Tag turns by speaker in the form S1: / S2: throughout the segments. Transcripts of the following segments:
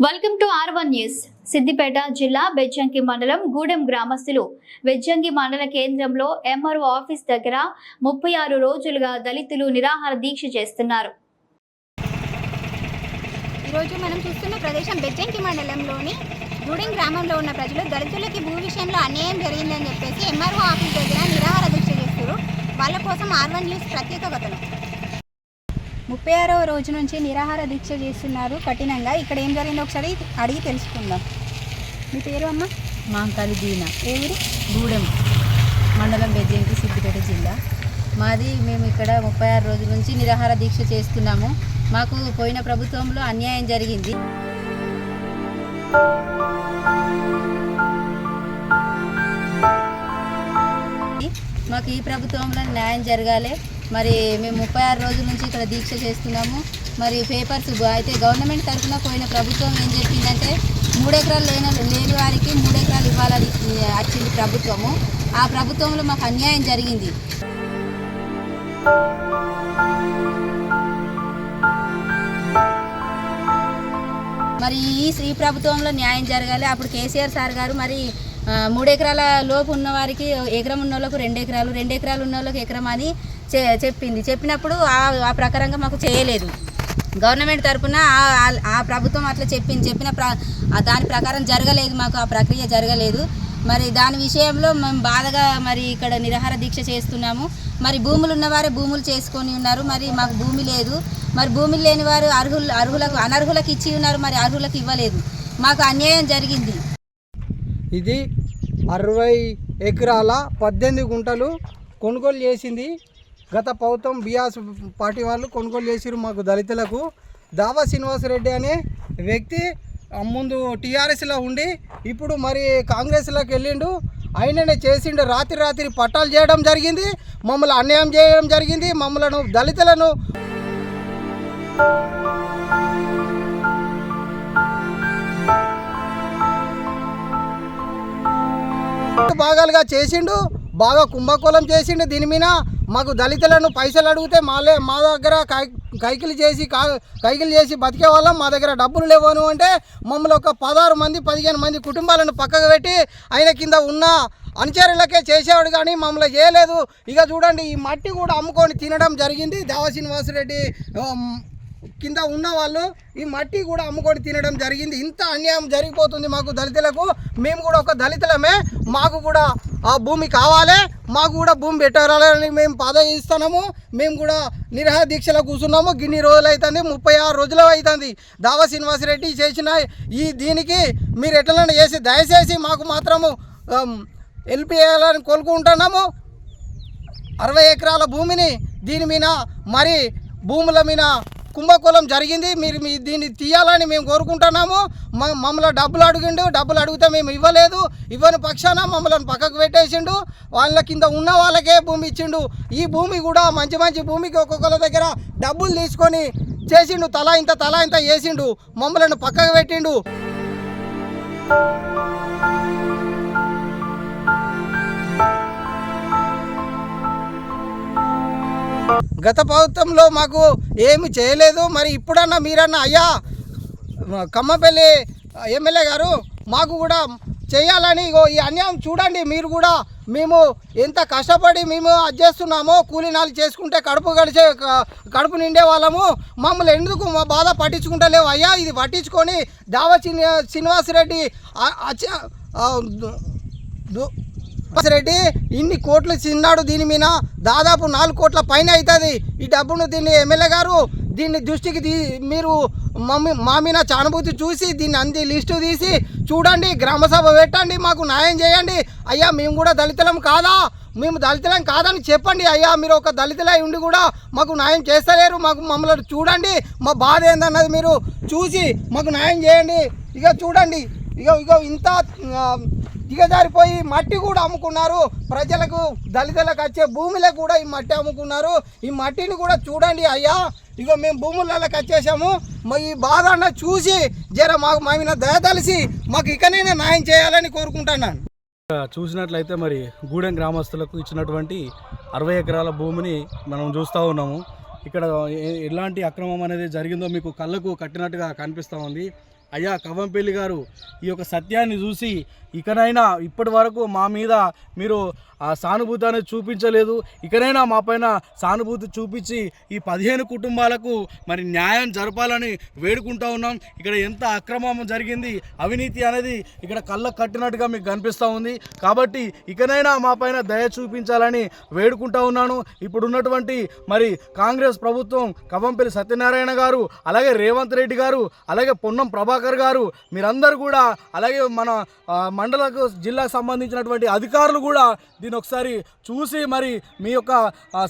S1: Welcome to R one news Siddipet జిల్లా బెజ్జంకి మండలం గూడెం గ్రామస్తులు బెజ్జంకి మండల కేంద్రంలో ఎంఆర్ఓ ఆఫీస్ దగ్గర ముప్పై ఆరు రోజులుగా దళితులు నిరాహార దీక్ష చేస్తున్నారు.
S2: ఈరోజు మనం చూస్తున్న ప్రదేశం బెజ్జంకి మండలంలోని గూడెం గ్రామంలో ఉన్న ప్రజలు దళితులకి భూ విషయంలో అన్యాయం జరిగిందని చెప్పేసి ఎంఆర్ఓ ఆఫీస్ దగ్గర నిరాహార దీక్ష చేస్తారు వాళ్ళ కోసం ఆర్ వన్ న్యూస్ ప్రత్యేక కథనం ముప్పై ఆరవ రోజు నుంచి నిరాహార దీక్ష చేస్తున్నారు. కఠినంగా ఇక్కడ ఏం జరిగిందో ఒకసారి అడిగి తెలుసుకుందాం. మీ పేరు అమ్మ?
S3: మాంకాలి దీన.
S2: ఏ ఊరు?
S3: గూడెం మండలం బెజ్జంకి సిద్దిపేట జిల్లా. మాది మేము ఇక్కడ ముప్పై ఆరు రోజుల నుంచి నిరాహార దీక్ష చేస్తున్నాము. మాకు పోయిన ప్రభుత్వంలో అన్యాయం జరిగింది. మాకు ఈ ప్రభుత్వంలో న్యాయం జరగాలి. మరి మేము ముప్పై ఆరు రోజుల నుంచి ఇక్కడ దీక్ష చేస్తున్నాము. మరి పేపర్స్ అయితే గవర్నమెంట్ తరఫున పోయిన ప్రభుత్వం ఏం చెప్పిందంటే మూడెకరాలు లేన లేని లేని వారికి మూడెకరాలు ఇవ్వాలని వచ్చింది ప్రభుత్వము. ఆ ప్రభుత్వంలో మాకు అన్యాయం జరిగింది. మరి ఈ ఈ ప్రభుత్వంలో న్యాయం జరగాలి. అప్పుడు కేసీఆర్ సార్ గారు మరి మూడెకరాల లోపు ఉన్న వారికి ఎకరం ఉన్న వాళ్ళకు రెండు ఎకరాలు రెండు ఎకరాలు ఉన్న వాళ్ళకి ఎకరం అని చెప్పింది. చెప్పినప్పుడు ఆ ఆ ప్రకారంగా మాకు చేయలేదు. గవర్నమెంట్ తరఫున ఆ- ఆ- ప్రభుత్వం అట్లా చెప్పింది. చెప్పిన ప్ర దాని ప్రకారం జరగలేదు మాకు ఆ ప్రక్రియ జరగలేదు. మరి దాని విషయంలో మేము బాధగా మరి ఇక్కడ నిరాహార దీక్ష చేస్తున్నాము. మరి భూములు ఉన్నవారే భూములు చేసుకొని ఉన్నారు. మరి మాకు భూమి లేదు. మరి భూమి లేని వారు అర్హులు అర్హులకు అనర్హులకు ఇచ్చి ఉన్నారు. మరి అర్హులకు ఇవ్వలేదు. మాకు అన్యాయం జరిగింది.
S4: ఇది అరవై ఎకరాల పద్దెనిమిది గుంటలు కొనుగోలు చేసింది గత ప్రభుత్వం బీఆర్ఎస్ పార్టీ వాళ్ళు కొనుగోలు చేసిరు మాకు దళితులకు. దావా శ్రీనివాసరెడ్డి అనే వ్యక్తి ముందు టీఆర్ఎస్లో ఉండి ఇప్పుడు మరి కాంగ్రెస్లోకి వెళ్ళిండు. ఆయననే చేసిండు రాత్రి రాత్రి పట్టాలు చేయడం జరిగింది మమ్మల్ని అన్యాయం చేయడం జరిగింది మమ్మలను దళితులను. భాగాలుగా చేసిండు బాగా కుంభకోణం చేసిండు దీని మీద. మాకు దళితులను పైసలు అడిగితే మాలే మా దగ్గర కై కైకిలు చేసి కా కైకిలు చేసి బతికే వాళ్ళం. మా దగ్గర డబ్బులు లేవను అంటే మమ్మల్ని ఒక పదహారు మంది పదిహేను మంది కుటుంబాలను పక్కకు పెట్టి ఆయన కింద ఉన్న అనుచరులకే చేసేవాడు కానీ మమ్మల్ని చేయలేదు. ఇక చూడండి ఈ మట్టి కూడా అమ్ముకొని తినడం జరిగింది. దేవ శ్రీనివాసరెడ్డి కింద ఉన్న వాళ్ళు ఈ మట్టి కూడా అమ్ముకొని తినడం జరిగింది. ఇంత అన్యాయం జరిగిపోతుంది మాకు దళితులకు. మేము కూడా ఒక దళితులమే. మాకు కూడా ఆ భూమి కావాలి. మాకు కూడా భూమి పెట్టాలని మేము పాదయిస్తున్నాము మేము కూడా నిరహ దీక్షలో కూర్చున్నాము. గిన్ని రోజులు అవుతుంది ముప్పై ఆరు రోజులు అవుతుంది దావా శ్రీనివాసరెడ్డి చేసిన ఈ దీనికి మీరు ఎట్లనే చేసి దయచేసి మాకు మాత్రము హెల్ప్ చేయాలని కోరుకుంటున్నాము. అరవై ఎకరాల భూమిని దీని మీద మరి భూముల మీద కుంభకోణం జరిగింది. మీరు మీ దీన్ని తీయాలని మేము కోరుకుంటున్నాము. మ- మమ్మల్ని డబ్బులు అడిగిండు. డబ్బులు అడిగితే మేము ఇవ్వలేదు. ఇవ్వని పక్షాన మమ్మల్ని పక్కకు పెట్టేసిండు. వాళ్ళ కింద ఉన్న వాళ్ళకే భూమి ఇచ్చిండు. ఈ భూమి కూడా మంచి మంచి భూమికి ఒక్కొక్కరి దగ్గర డబ్బులు తీసుకొని చేసిండు. తలా ఇంత తలా ఇంత వేసిండు. మమ్మల్ని పక్కకు పెట్టిండు. గత ప్రభుత్వంలో మాకు ఏమి చేయలేదు. మరి ఇప్పుడన్నా మీరన్నా అయ్యా కమ్మపల్లి ఎమ్మెల్యే గారు మాకు కూడా చేయాలని ఈ అన్యాయం చూడండి. మీరు కూడా మేము ఎంత కష్టపడి మేము అది చేస్తున్నామో కూలీనాలు చేసుకుంటే కడుపు గడిచే కడుపు నిండే వాళ్ళము. మమ్మల్ని ఎందుకు మా బాధ పట్టించుకుంటలేవు? అయ్యా ఇది పట్టించుకొని దావ శ్రీని- శ్రీనివాసరెడ్డి అచ్చ- రెడ్డి ఇన్ని కోట్లు చిన్నాడు దీని మీద. దాదాపు నాలుగు కోట్ల పైన అవుతుంది ఈ డబ్బును దీన్ని ఎమ్మెల్యే గారు దీన్ని దృష్టికి తీ మీరు మమ్మీ మా మీద చానుభూతి చూసి దీన్ని అంది లిస్టు తీసి చూడండి గ్రామసభ పెట్టండి మాకు న్యాయం చేయండి. అయ్యా మేము కూడా దళితులం కాదా? మేము దళితులం కాదని చెప్పండి అయ్యా. మీరు ఒక దళితులై ఉండి కూడా మాకు న్యాయం చేస్తలేరు. మాకు మమ్మల్ని చూడండి. మా బాధ ఏందన్నది మీరు చూసి మాకు న్యాయం చేయండి. ఇక చూడండి. ఇక ఇక ఇంత దిగజారిపోయి మట్టి కూడా అమ్ముకున్నారు. ప్రజలకు దళితులకు వచ్చే భూమిలో కూడా ఈ మట్టి అమ్ముకున్నారు. ఈ మట్టిని కూడా చూడండి అయ్యా. ఇగో మేము భూములలోకి వచ్చేసాము. మా ఈ బాధ అన్న చూసి జర మాకు మా మీద దయ తలిసి మాకు ఇకనైనా న్యాయం చేయాలని కోరుకుంటున్నాను.
S5: చూసినట్లయితే మరి గూడెం గ్రామస్తులకు ఇచ్చినటువంటి అరవై ఎకరాల భూమిని మనం చూస్తూ ఉన్నాము. ఇక్కడ ఎలాంటి అక్రమం అనేది జరిగిందో మీకు కళ్ళకు కట్టినట్టుగా కనిపిస్తూ ఉంది. అయ్యా కవ్వంపల్లి గారు ఈ యొక్క సత్యాన్ని చూసి ఇకనైనా ఇప్పటి వరకు మా మీద మీరు ఆ సానుభూతి అనేది చూపించలేదు. ఇకనైనా మా పైన సానుభూతి చూపించి ఈ పదిహేను కుటుంబాలకు మరి న్యాయం జరపాలని వేడుకుంటా ఉన్నాం. ఇక్కడ ఎంత అక్రమం జరిగింది అవినీతి అనేది ఇక్కడ కళ్ళకు కట్టినట్టుగా మీకు కనిపిస్తూ ఉంది. కాబట్టి ఇకనైనా మా పైన దయ చూపించాలని వేడుకుంటా ఉన్నాను. ఇప్పుడున్నటువంటి మరి కాంగ్రెస్ ప్రభుత్వం కవంపల్లి సత్యనారాయణ గారు అలాగే రేవంత్ రెడ్డి గారు అలాగే పొన్నం ప్రభాకర్ గారు మీరందరూ కూడా అలాగే మన మండలకు జిల్లాకు సంబంధించినటువంటి అధికారులు కూడా దీని ఒకసారి చూసి మరి మీ యొక్క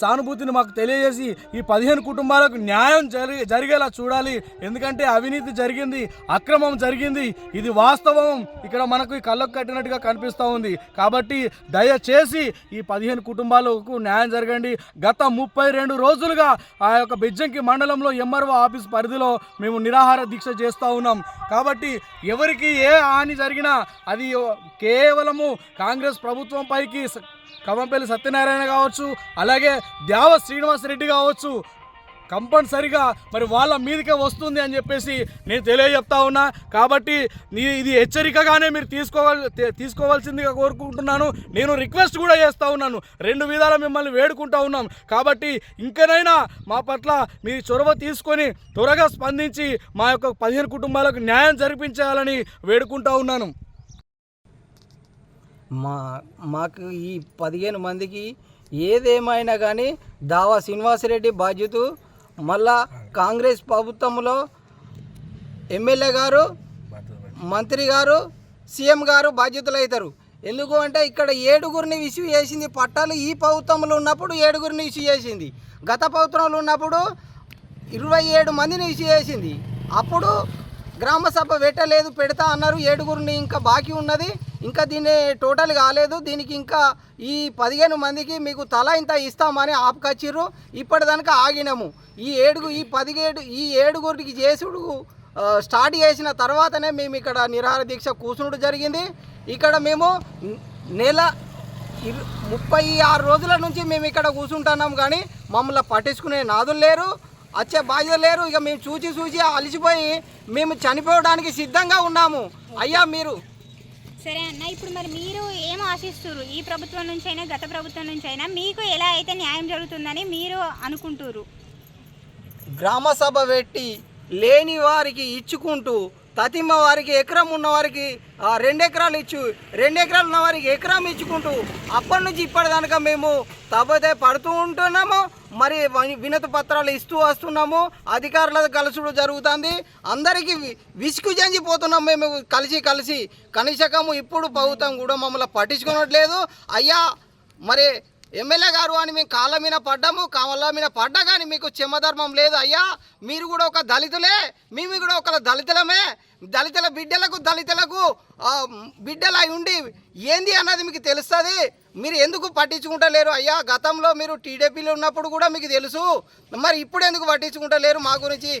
S5: సానుభూతిని మాకు తెలియజేసి ఈ పదిహేను కుటుంబాలకు న్యాయం జరి జరిగేలా చూడాలి. ఎందుకంటే అవినీతి జరిగింది అక్రమం జరిగింది. ఇది వాస్తవం. ఇక్కడ మనకు ఈ కళ్ళకు కట్టినట్టుగా కనిపిస్తూ ఉంది. కాబట్టి దయచేసి ఈ పదిహేను కుటుంబాలకు న్యాయం జరగండి. గత ముప్పై రెండు రోజులుగా ఆ యొక్క బిజ్జంకి మండలంలో ఎంఆర్ఓ ఆఫీస్ పరిధిలో మేము నిరాహార దీక్ష చేస్తూ ఉన్నాం. కాబట్టి ఎవరికి ఏ హాని జరిగినా అది కేవలము కాంగ్రెస్ ప్రభుత్వం పైకి కవంపల్లి సత్యనారాయణ కావచ్చు అలాగే దేవ శ్రీనివాసరెడ్డి కావచ్చు కంపల్సరిగా మరి వాళ్ళ మీదకే వస్తుంది అని చెప్పేసి నేను తెలియజెప్తా ఉన్నా. కాబట్టి ఇది హెచ్చరికగానే మీరు తీసుకోవాలి తీసుకోవాల్సిందిగా కోరుకుంటున్నాను. నేను రిక్వెస్ట్ కూడా చేస్తూ ఉన్నాను. రెండు విధాల మిమ్మల్ని వేడుకుంటా ఉన్నాం. కాబట్టి ఇంకనైనా మా పట్ల మీ చొరవ తీసుకొని త్వరగా స్పందించి మా యొక్క పదిహేను కుటుంబాలకు న్యాయం జరిపించాలని వేడుకుంటా ఉన్నాను.
S4: మా మాకు ఈ పదిహేను మందికి ఏదేమైనా కానీ దావా శ్రీనివాసరెడ్డి బాధ్యత మళ్ళా కాంగ్రెస్ ప్రభుత్వంలో ఎమ్మెల్యే గారు మంత్రి గారు సీఎం గారు బాధ్యతలు అవుతారు ఎందుకు అంటే ఇక్కడ ఏడుగురిని ఇష్యూ చేసింది పట్టాలు ఈ ప్రభుత్వంలో ఉన్నప్పుడు ఏడుగురిని ఇష్యూ చేసింది. గత ప్రభుత్వంలో ఉన్నప్పుడు ఇరవై ఏడు మందిని ఇష్యూ చేసింది. అప్పుడు గ్రామ సభ పెట్టలేదు పెడతా అన్నారు ఏడుగురిని ఇంకా బాకీ ఉన్నది. ఇంకా దీన్ని టోటల్ కాలేదు. దీనికి ఇంకా ఈ పదిహేను మందికి మీకు తల ఇంత ఇస్తామని ఆపుకొచ్చిర్రు. ఇప్పటిదాకా ఆగినాము. ఈ ఏడుగు ఈ పదిహేడు ఈ ఏడుగురికి చేసుడు స్టార్ట్ చేసిన తర్వాతనే మేము ఇక్కడ నిరాహార దీక్ష కూర్చునుడు జరిగింది. ఇక్కడ మేము నెల ముప్పై ఆరు రోజుల నుంచి మేము ఇక్కడ కూర్చుంటున్నాం కానీ మమ్మల్ని పట్టించుకునే నాదులు లేరు. వచ్చే బాధ్యత లేరు. ఇక మేము చూసి చూసి అలసిపోయి మేము చనిపోవడానికి సిద్ధంగా ఉన్నాము. అయ్యా మీరు
S2: సరే అన్న ఇప్పుడు మరి మీరు ఏం ఆశిస్తున్నారు ఈ ప్రభుత్వం నుంచి అయినా గత ప్రభుత్వం నుంచి అయినా మీకు ఎలా అయితే న్యాయం జరుగుతుందని మీరు అనుకుంటున్నారు
S4: గ్రామ సభ పెట్టి లేని వారికి ఇచ్చుకుంటూ తతిమ్మ వారికి ఎకరం ఉన్న వారికి ఆ, రెండు ఎకరాలు ఇచ్చు. రెండు ఎకరాలు ఉన్న వారికి ఎకరం ఇచ్చుకుంటూ అప్పటి నుంచి ఇప్పటిదాకా మేము తప్పతే పడుతూ ఉంటున్నాము. మరి వినత వినతి పత్రాలు ఇస్తూ వస్తున్నాము. అధికారుల కలుసుడు జరుగుతుంది. అందరికీ విసుగు చెందిపోతున్నాం మేము కలిసి కలిసి. కనీసకము ఇప్పుడు ప్రభుత్వం కూడా మమ్మల్ని పట్టించుకోవట్లేదు అయ్యా మరి ఎమ్మెల్యే గారు అని మేము కాళ్ళ మీద పడ్డాము కాళ్ళ మీద పడ్డా కానీ మీకు చెమ్మధర్మం లేదు అయ్యా. మీరు కూడా ఒక దళితులే మేము కూడా ఒక దళితులమే. దళితుల బిడ్డలకు దళితులకు బిడ్డలై బిడ్డలు అయి ఉండి ఏంది అన్నది మీకు తెలుస్తుంది? మీరు ఎందుకు పట్టించుకుంటలేరు? అయ్యా గతంలో మీరు టీడీపీలో ఉన్నప్పుడు కూడా మీకు తెలుసు. మరి ఇప్పుడు ఎందుకు పట్టించుకుంటలేరు? మా గురించి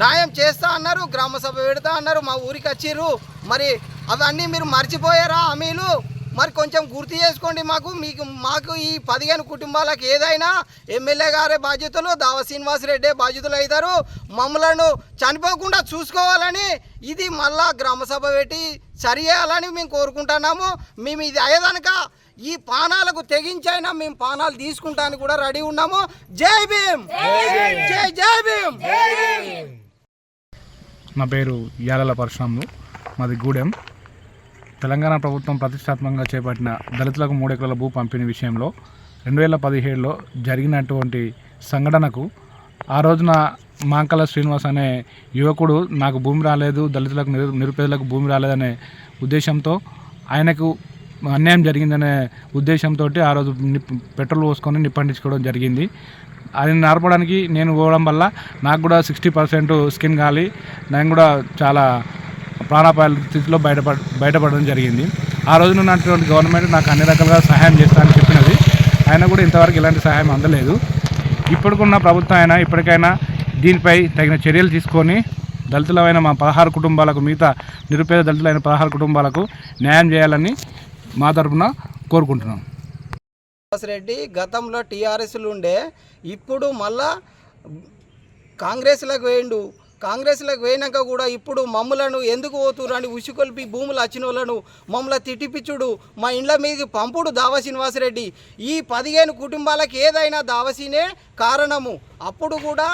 S4: న్యాయం చేస్తా అన్నారు గ్రామ సభ పెడతా అన్నారు మా ఊరికి వచ్చిర్రు. మరి అవన్నీ మీరు మర్చిపోయారా హామీలు? మరి కొంచెం గుర్తు చేసుకోండి మాకు మీకు మాకు ఈ పదిహేను కుటుంబాలకు ఏదైనా ఎమ్మెల్యే గారే బాధ్యతలు దావ శ్రీనివాసరెడ్డి బాధ్యతలు అవుతారు. మమ్మలను చనిపోకుండా చూసుకోవాలని ఇది మళ్ళా గ్రామ సభ పెట్టి సరి చేయాలని మేము కోరుకుంటున్నాము. మేము ఇది అయ్యేదనక ఈ పానాలకు తెగించైనా మేము పానాలు తీసుకుంటానికి కూడా రెడీ ఉన్నాము. జై భీమ్! జై జై భీమ్!
S6: నా పేరు యాలల పరశురాములు. మాది గూడెం. తెలంగాణ ప్రభుత్వం ప్రతిష్టాత్మకంగా చేపట్టిన దళితులకు మూడు ఎకరాల భూ పంపిణీ విషయంలో రెండు వేల పదిహేడులో జరిగినటువంటి సంఘటనకు ఆ రోజున మాంకల శ్రీనివాస్ అనే యువకుడు నాకు భూమి రాలేదు దళితులకు నిరు నిరుపేదలకు భూమి రాలేదనే ఉద్దేశంతో ఆయనకు అన్యాయం జరిగిందనే ఉద్దేశంతో ఆ రోజు పెట్రోల్ పోసుకొని నిప్పండించుకోవడం జరిగింది. అది నడపడానికి నేను పోవడం వల్ల నాకు కూడా సిక్స్టీ పర్సెంట్ స్కిన్ గాలి నేను కూడా చాలా ప్రాణాపాయ స్థితిలో బయటపడ బయటపడడం జరిగింది. ఆ రోజున ఉన్నటువంటి గవర్నమెంట్ నాకు అన్ని రకాలుగా సహాయం చేస్తానని చెప్పినది. ఆయన కూడా ఇంతవరకు ఎలాంటి సహాయం అందలేదు. ఇప్పటికున్న ప్రభుత్వం అయినా ఇప్పటికైనా దీనిపై తగిన చర్యలు తీసుకొని దళితులమైన మా పదహారు కుటుంబాలకు మిగతా నిరుపేద దళితులైన పదహారు కుటుంబాలకు న్యాయం చేయాలని మా తరపున కోరుకుంటున్నాం.
S4: రెడ్డి గతంలో టీఆర్ఎస్లు ఉండే ఇప్పుడు మళ్ళా కాంగ్రెస్లకు వేయండు. కాంగ్రెస్లకు పోయినాక కూడా ఇప్పుడు మమ్మలను ఎందుకు పోతురు అని ఉసుకొల్పి భూములు వచ్చిన వాళ్ళను మమ్మల్ని తిట్టిపిచ్చుడు. మా ఇండ్ల మీదకి పంపుడు దావ శ్రీనివాసరెడ్డి. ఈ పదిహేను కుటుంబాలకు ఏదైనా దావసీనే కారణము. అప్పుడు కూడా